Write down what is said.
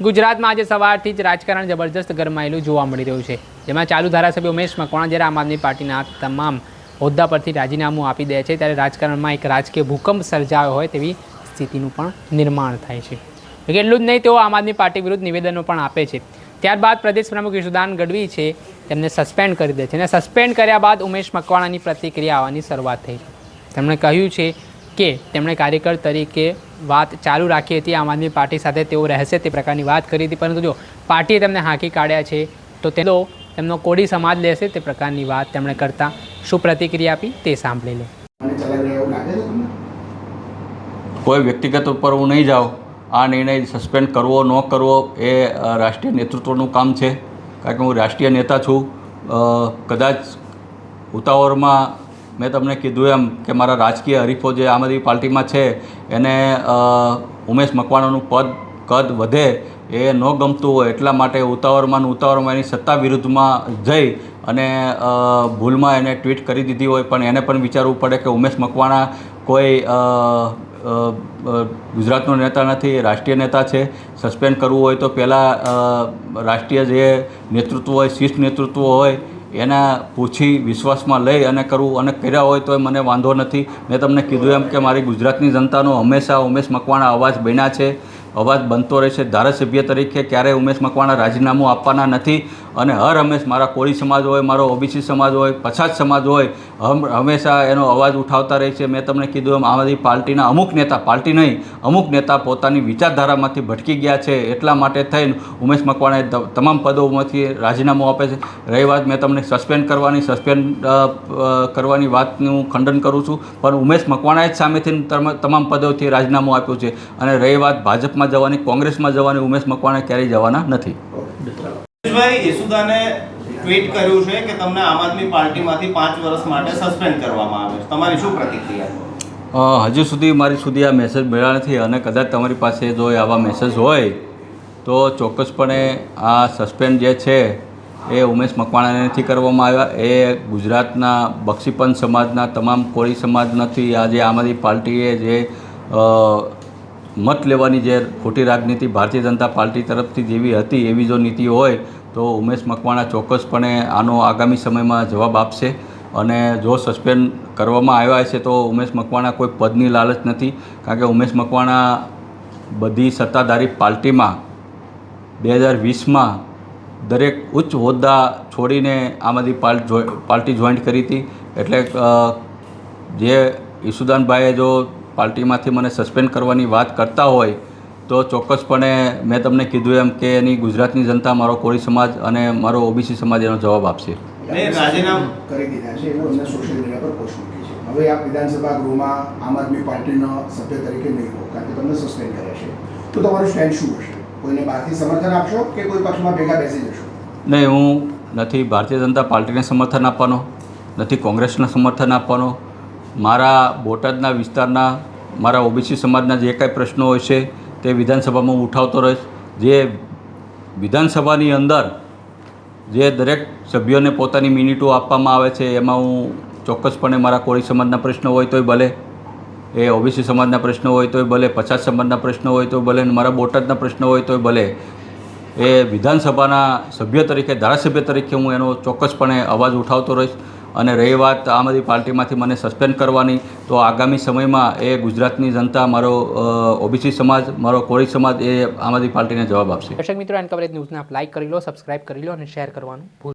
ગુજરાતમાં આજે સવારથી જ રાજકારણ જબરજસ્ત ગરમાયેલું જોવા મળી રહ્યું છે. જેમાં ચાલુ ધારાસભ્ય ઉમેશ મકવાણા જ્યારે આમ આદમી પાર્ટીના તમામ હોદ્દા પરથી રાજીનામું આપી દે છે, ત્યારે રાજકારણમાં એક રાજકીય ભૂકંપ સર્જાયો હોય તેવી સ્થિતિનું પણ નિર્માણ થાય છે. એટલે જ નહીં, તેઓ આમ આદમી પાર્ટી વિરુદ્ધ નિવેદનો પણ આપે છે. ત્યારબાદ પ્રદેશ પ્રમુખ યશુદાન ગઢવી છે, તેમને સસ્પેન્ડ કરી દે છે અને સસ્પેન્ડ કર્યા બાદ ઉમેશ મકવાણાની પ્રતિક્રિયા આવવાની શરૂઆત થઈ તેમણે કહ્યું છે કે તેમણે કાર્યકર તરીકે વાત ચાલુ રાખી હતી આમ આદમી પાર્ટી સાથે તેઓ રહેશે તે પ્રકારની વાત કરી હતી. પરંતુ જો પાર્ટીએ તેમને હાંકી કાઢ્યા છે, તો તેઓ તેમનો કોડી સમાજ લેશે તે પ્રકારની વાત તેમણે કરતા શું પ્રતિક્રિયા આપી તે સાંભળી લો. કોઈ વ્યક્તિગત ઉપર હું નહીં જાઉં. આ નિર્ણય સસ્પેન્ડ કરવો, ન કરવો એ રાષ્ટ્રીય નેતૃત્વનું કામ છે. કારણ કે હું રાષ્ટ્રીય નેતા છું. કદાચ ઉતાવળમાં મેં તમને કીધું એમ કે મારા રાજકીય હરીફો જે આમ આદમી પાર્ટીમાં છે, એને ઉમેશ મકવાણાનું પદ, કદ વધે એ ન ગમતું હોય એટલા માટે ઉતાવળમાં ઉતાવળમાં એની સત્તા વિરુદ્ધમાં જઈ અને ભૂલમાં એને ટ્વીટ કરી દીધી હોય. પણ એને પણ વિચારવું પડે કે ઉમેશ મકવાણા કોઈ ગુજરાતનો નેતા નથી, રાષ્ટ્રીય નેતા છે. સસ્પેન્ડ કરવું હોય તો પહેલાં રાષ્ટ્રીય જે નેતૃત્વ હોય, શિષ્ટ નેતૃત્વ હોય એના પૂછી વિશ્વાસમાં લઈ અને કરવું અને કર્યા હોય તો મને વાંધો નથી. મેં તમને કીધું એમ કે મારી ગુજરાતની જનતાનો હંમેશા ઉમેશ મકવાણા અવાજ બન્યા છે. અવાજ બનતો રહેશે. ધારાસભ્ય તરીકે ક્યારેય ઉમેશ મકવાણા રાજીનામું આપવાના નથી અને હર હંમેશ મારા કોળી સમાજ હોય, મારો ઓબીસી સમાજ હોય, પછાત સમાજ હોય, હમ, હંમેશા એનો અવાજ ઉઠાવતા રહે છે. મેં તમને કીધું એમ આમ આદમી પાર્ટીના અમુક નેતા, પાર્ટી નહીં, અમુક નેતા પોતાની વિચારધારામાંથી ભટકી ગયા છે. એટલા માટે થઈને ઉમેશ મકવાણાએ તમામ પદોમાંથી રાજીનામું આપે છે. રહી વાત મેં તમને સસ્પેન્ડ કરવાની સસ્પેન્ડ કરવાની વાતનું ખંડન કરું છું. પણ ઉમેશ મકવાણાએ જ સામેથી તમ- તમામ પદોથી રાજીનામું આપ્યું છે. અને રહી વાત ભાજપમાં જવાની કોંગ્રેસમાં જવાની ઉમેશ મકવાણા ક્યારેય જવાના નથી. યશુદાને ટ્વીટ કર્યું છે કે તમને આમ આદમી પાર્ટીમાંથી પાંચ વર્ષ માટે સસ્પેન્ડ કરવામાં આવે તમારી શું પ્રતિક્રિયા? હજુ સુધી મારી સુધી આ મેસેજ મળ્યા નથી અને કદાચ તમારી પાસે જો આવા મેસેજ હોય તો ચોક્કસપણે આ સસ્પેન્ડ જે છે એ ઉમેશ મકવાણાને નથી કરવામાં આવ્યા. એ ગુજરાતના બક્ષીપંથ સમાજના તમામ કોળી સમાજમાંથી આજે આમ આદમી પાર્ટીએ જે મત લેવાની જે ખોટી રાજનીતિ ભારતીય જનતા પાર્ટી તરફથી જેવી હતી એવી જો નીતિ હોય, તો ઉમેશ મકવાણા ચોક્કસપણે આનો આગામી સમયમાં જવાબ આપશે. અને જો સસ્પેન્ડ કરવામાં આવ્યા છે તો ઉમેશ મકવાણા કોઈ પદની લાલચ નથી. કારણ કે ઉમેશ મકવાણા બધી સત્તાધારી પાર્ટીમાં બે હજાર વીસમાં દરેક ઉચ્ચ હોદ્દા છોડીને આમ આદમી પાર્ટી જોઈન્ટ કરી હતી. એટલે જે ઈસુદાનભાઈએ જો પાર્ટીમાંથી મને સસ્પેન્ડ કરવાની વાત કરતા હોય તો ચોક્કસપણે મેં તમને કીધું એમ કે એની ગુજરાતની જનતા મારો કોળી સમાજ અને મારો ઓબીસી સમાજ એનો જવાબ આપશે. નહીં, રાજીનામું- કરી દીધા છે એવું એમને સોશિયલ મીડિયા પર પોસ્ટ હવે આપ વિધાનસભા ગૃહમાં આમ આદમી પાર્ટીના સભ્ય તરીકે નહીં રહો કારણ કે તમને સસ્પેન્ડ કર્યા છે. તો તમારું સ્ટેન્ડ શું હશે? કોઈને બહારથી સમર્થન આપશો કે કોઈ પક્ષમાં ભેગા બેસી જશો? નહીં હું નથી ભારતીય જનતા પાર્ટીને સમર્થન આપવાનો નથી કોંગ્રેસને સમર્થન આપવાનો મારા બોટાદના વિસ્તારના, મારા ઓબીસી સમાજના જે કાંઈ પ્રશ્નો હોય છે, તે વિધાનસભામાં હું ઉઠાવતો રહીશ. જે વિધાનસભાની અંદર જે દરેક સભ્યોને પોતાની મિનિટો આપવામાં આવે છે, એમાં હું ચોક્કસપણે મારા કોળી સમાજના પ્રશ્નો હોય તોય ભલે, એ ઓબીસી સમાજના પ્રશ્નો હોય તોય ભલે, પછાત સમાજના પ્રશ્નો હોય તો ભલે મારા બોટાદના પ્રશ્નો હોય તોય ભલે, એ વિધાનસભાના સભ્ય તરીકે, ધારાસભ્ય તરીકે હું એનો ચોક્કસપણે અવાજ ઉઠાવતો રહીશ. અને રહી વાત આમ આદમી પાર્ટીમાંથી મને સસ્પેન્ડ કરવાની, તો આગામી સમયમાં એ ગુજરાતની જનતા, મારો ઓબીસી સમાજ, મારો કોળી સમાજ એ આમ આદમી પાર્ટીને જવાબ આપશે. દર્શક મિત્રો, એન કવરેજ ન્યૂઝને આપ લાઇક કરી લો સબસ્ક્રાઇબ કરી લો અને શેર કરવાનું